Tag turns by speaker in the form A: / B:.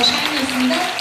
A: 더 간이 었 습니다.